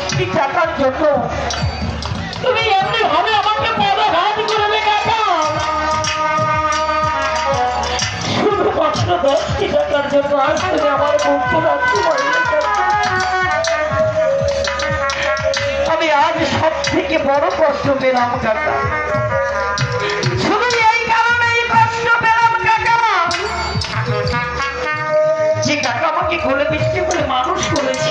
একটি থাকার জন্য। তুমি এমনি ভাবে আমাকে পদঘাত করবে শুধু শুধুমাত্র দশটি থাকার জন্য আজ তুমি আমার মুক্ত রাখতে আমি আজ সব থেকে বড় কষ্ট পেলাম কাকা। শুধু এই কারণে এই কষ্ট পেলাম কাকা। যে কাকা আমাকে গোলে বৃষ্টি করে মানুষ করেছে